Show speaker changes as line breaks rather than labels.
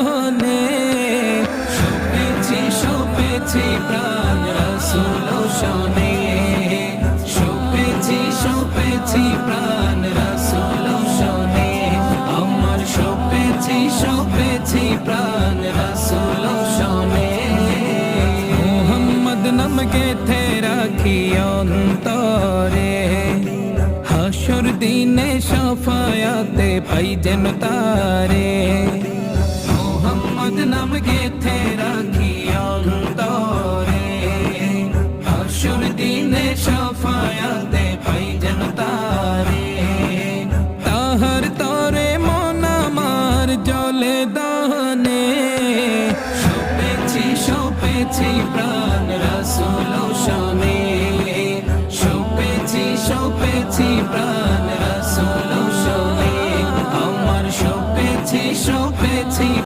দানে সপেছি সপেছি প্রাণ রসুল শোনে। সপেছি সপেছি প্রাণ রসুল শোনে। আমার সপেছি সপেছি প্রাণ রসুল শোনে। মোহাম্মদ নামকে থে রাখি অন্তরে? হাসর দিনে সফায়াতে পাই যেন তারে। নাম গেথে রাখি অন্তরে হাসর দিনে সফায়াতে পাই যেন তারে তাহার তরে মন আমার জলে দানে সপেছি সপেছি প্রাণ রসুল শোনে সপেছি সপেছি প্রাণ রসুল শোনে আমার সপেছি সপেছি